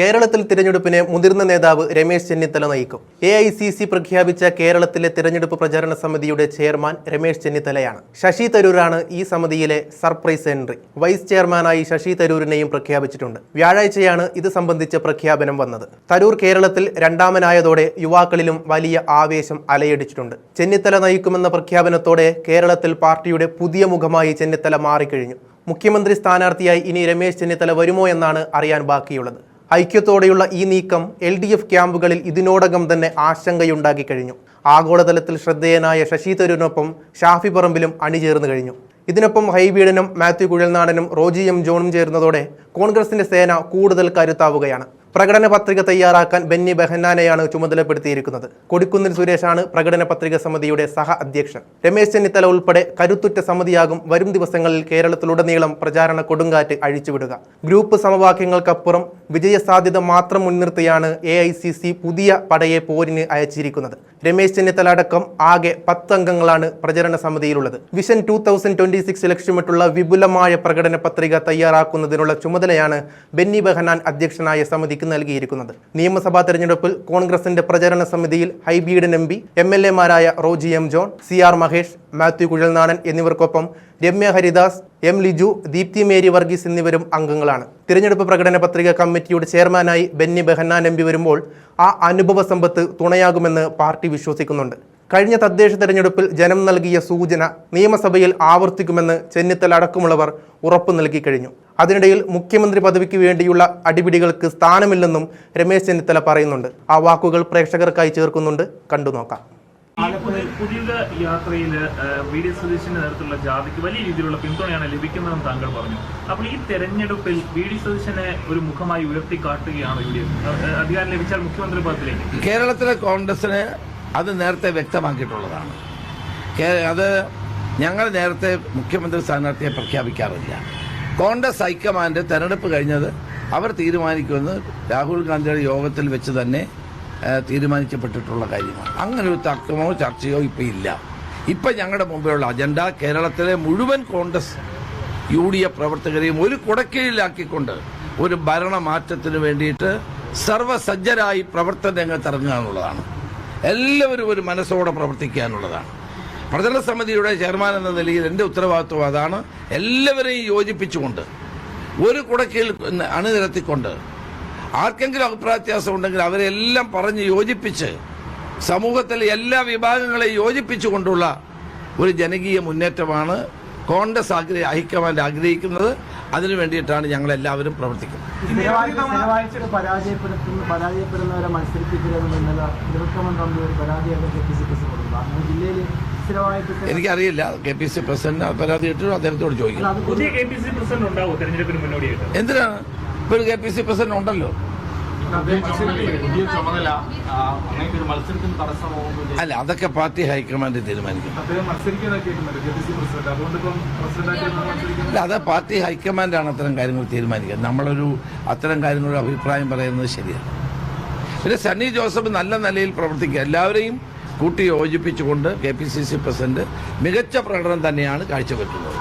കേരളത്തിൽ തിരഞ്ഞെടുപ്പിനെ മുതിർന്ന നേതാവ് രമേശ് ചെന്നിത്തല നയിക്കും. എ ഐ സി സി പ്രഖ്യാപിച്ച കേരളത്തിലെ തിരഞ്ഞെടുപ്പ് പ്രചാരണ സമിതിയുടെ ചെയർമാൻ രമേശ് ചെന്നിത്തലയാണ്. ശശി തരൂരാണ് ഈ സമിതിയിലെ സർപ്രൈസ് എൻട്രി. വൈസ് ചെയർമാനായി ശശി തരൂരിനെയും പ്രഖ്യാപിച്ചിട്ടുണ്ട്. വ്യാഴാഴ്ചയാണ് ഇത് സംബന്ധിച്ച പ്രഖ്യാപനം വന്നത്. തരൂർ കേരളത്തിൽ രണ്ടാമനായതോടെ യുവാക്കളിലും വലിയ ആവേശം അലയടിച്ചിട്ടുണ്ട്. ചെന്നിത്തല നയിക്കുമെന്ന പ്രഖ്യാപനത്തോടെ കേരളത്തിൽ പാർട്ടിയുടെ പുതിയ മുഖമായി ചെന്നിത്തല മാറിക്കഴിഞ്ഞു. മുഖ്യമന്ത്രി സ്ഥാനാർത്ഥിയായി ഇനി രമേശ് ചെന്നിത്തല വരുമോ എന്നാണ് അറിയാൻ ബാക്കിയുള്ളത്. ഐക്യത്തോടെയുള്ള ഈ നീക്കം എൽ ഡി എഫ് ക്യാമ്പുകളിൽ ഇതിനോടകം തന്നെ ആശങ്കയുണ്ടാക്കി കഴിഞ്ഞു. ആഗോളതലത്തിൽ ശ്രദ്ധേയനായ ശശി തരൂരിനൊപ്പം ഷാഫി പറമ്പിലും അണിചേർന്നു കഴിഞ്ഞു. ഇതിനൊപ്പം ഹൈബീഡനും മാത്യു കുഴൽനാടനും റോജി എം ജോണും ചേർന്നതോടെ കോൺഗ്രസിന്റെ സേന കൂടുതൽ കരുത്താവുകയാണ്. പ്രകടന പത്രിക തയ്യാറാക്കാൻ ബെന്നി ബെഹന്നാനെയാണ് ചുമതലപ്പെടുത്തിയിരിക്കുന്നത്. കൊടിക്കുന്നിൽ സുരേഷാണ് പ്രകടന പത്രിക സമിതിയുടെ സഹ അധ്യക്ഷൻ. രമേശ് ചെന്നിത്തല ഉൾപ്പെടെ കരുത്തുറ്റ സമിതിയാകും വരും ദിവസങ്ങളിൽ കേരളത്തിലുടനീളം പ്രചാരണ കൊടുങ്കാറ്റ് അഴിച്ചുവിടുക. ഗ്രൂപ്പ് സമവാക്യങ്ങൾക്കപ്പുറം വിജയസാധ്യത മാത്രം മുൻനിർത്തിയാണ് എ പുതിയ പടയെ പോരിന് അയച്ചിരിക്കുന്നത്. രമേശ് ചെന്നിത്തല അടക്കം ആകെ പത്ത് അംഗങ്ങളാണ് പ്രചരണ സമിതിയിലുള്ളത്. Vision two thousand twenty six ലക്ഷ്യമിട്ടുള്ള വിപുലമായ പ്രകടന പത്രിക തയ്യാറാക്കുന്നതിനുള്ള ചുമതലയാണ് ബെന്നി ബെഹനാൻ അധ്യക്ഷനായ സമിതിക്ക് നൽകിയിരിക്കുന്നത്. നിയമസഭാ തെരഞ്ഞെടുപ്പിൽ കോൺഗ്രസിന്റെ പ്രചരണ സമിതിയിൽ Hibi Eden M P M L എമാരായ Roji M John C R Mahesh Mathew Kuzhalnadan എന്നിവർക്കൊപ്പം രമ്യ ഹരിദാസ് എം ലിജു ദീപ്തി മേരി വർഗീസ് എന്നിവരും അംഗങ്ങളാണ്. തിരഞ്ഞെടുപ്പ് പ്രകടന പത്രിക കമ്മിറ്റിയുടെ ചെയർമാനായി ബെന്നി ബെഹന്നാൻ എം പി വരുമ്പോൾ ആ അനുഭവ സമ്പത്ത് തുണയാകുമെന്ന് പാർട്ടി വിശ്വസിക്കുന്നുണ്ട്. കഴിഞ്ഞ തദ്ദേശ തെരഞ്ഞെടുപ്പിൽ ജനം നൽകിയ സൂചന നിയമസഭയിൽ ആവർത്തിക്കുമെന്ന് ചെന്നിത്തല അടക്കമുള്ളവർ ഉറപ്പു നൽകി കഴിഞ്ഞു. അതിനിടയിൽ മുഖ്യമന്ത്രി പദവിക്ക് വേണ്ടിയുള്ള അടിപിടികൾക്ക് സ്ഥാനമില്ലെന്നും രമേശ് ചെന്നിത്തല പറയുന്നുണ്ട്. ആ വാക്കുകൾ പ്രേക്ഷകർക്കായി ചേർക്കുന്നുണ്ട്. കണ്ടു നോക്കാം. പുതിയ പുതിയ യാത്രയിൽ വി ഡി സതീശന്റെ നേതൃത്വത്തിലുള്ള ജാഥയ്ക്ക് വലിയ രീതിയിലുള്ള പിന്തുണയാണ് ലഭിക്കുന്നതെന്ന് താങ്കൾ പറഞ്ഞു. അപ്പോൾ ഈ തെരഞ്ഞെടുപ്പിൽ വി ഡി സതീശനെ ഒരു മുഖമായി യു ഡി എഫ്. അധികാരം ലഭിച്ചാൽ മുഖ്യമന്ത്രി പദത്തിലേക്ക്. കേരളത്തിലെ കോൺഗ്രസിന് അത് നേരത്തെ വ്യക്തമാക്കിയിട്ടുള്ളതാണ്. അത് ഞങ്ങൾ നേരത്തെ മുഖ്യമന്ത്രി സ്ഥാനാർത്ഥിയെ പ്രഖ്യാപിക്കാറില്ല. കോൺഗ്രസ് ഹൈക്കമാൻഡ് തെരഞ്ഞെടുപ്പ് കഴിഞ്ഞത് അവർ തീരുമാനിക്കുമെന്ന് രാഹുൽ ഗാന്ധിയുടെ യോഗത്തിൽ വെച്ച് തന്നെ തീരുമാനിക്കപ്പെട്ടിട്ടുള്ള കാര്യമാണ്. അങ്ങനെ ഒരു തർക്കമോ ചർച്ചയോ ഇപ്പം ഇല്ല. ഇപ്പം ഞങ്ങളുടെ മുമ്പിലുള്ള അജണ്ട കേരളത്തിലെ മുഴുവൻ കോൺഗ്രസ് യു ഡി എഫ് പ്രവർത്തകരെയും ഒരു കുടക്കീഴിലാക്കിക്കൊണ്ട് ഒരു ഭരണമാറ്റത്തിന് വേണ്ടിയിട്ട് സർവസജ്ജരായി പ്രവർത്തന രംഗത്ത് ഇറങ്ങുക എന്നുള്ളതാണ്. എല്ലാവരും ഒരു മനസ്സോടെ പ്രവർത്തിക്കാനുള്ളതാണ്. പ്രചരണ സമിതിയുടെ ചെയർമാൻ എന്ന നിലയിൽ എന്റെ ഉത്തരവാദിത്വം അതാണ്. എല്ലാവരെയും യോജിപ്പിച്ചുകൊണ്ട് ഒരു കുടക്കീൽ അണിനിരത്തിക്കൊണ്ട് ആർക്കെങ്കിലും അഭിപ്രായത്യാസം ഉണ്ടെങ്കിൽ അവരെല്ലാം പറഞ്ഞ് യോജിപ്പിച്ച് സമൂഹത്തിലെ എല്ലാ വിഭാഗങ്ങളെയും യോജിപ്പിച്ചുകൊണ്ടുള്ള ഒരു ജനകീയ മുന്നേറ്റമാണ് കോൺഗ്രസ് ആഗ്രഹ ഹൈക്കമാൻഡ് ആഗ്രഹിക്കുന്നത്. അതിനു വേണ്ടിയിട്ടാണ് ഞങ്ങൾ എല്ലാവരും പ്രവർത്തിക്കുന്നത് എനിക്കറിയില്ല. കെ പി സി പ്രസിഡന്റ് പരാതി ഇട്ടു അദ്ദേഹത്തോട് ചോദിക്കും. എന്തിനാണ്? ഇപ്പോൾ കെ പി സി പ്രസിഡന്റ് ഉണ്ടല്ലോ. അല്ല അതൊക്കെ പാർട്ടി ഹൈക്കമാൻഡ് തീരുമാനിക്കും. അല്ല അത് പാർട്ടി ഹൈക്കമാൻഡാണ് അത്തരം കാര്യങ്ങൾ തീരുമാനിക്കുക. നമ്മളൊരു അത്തരം കാര്യങ്ങളുടെ അഭിപ്രായം പറയുന്നത് ശരിയാണ്. പിന്നെ സണ്ണി ജോസഫ് നല്ല നിലയിൽ പ്രവർത്തിക്കുക. എല്ലാവരെയും കൂട്ടി യോജിപ്പിച്ചുകൊണ്ട് K P C C president മികച്ച പ്രകടനം തന്നെയാണ് കാഴ്ചവെക്കുന്നത്.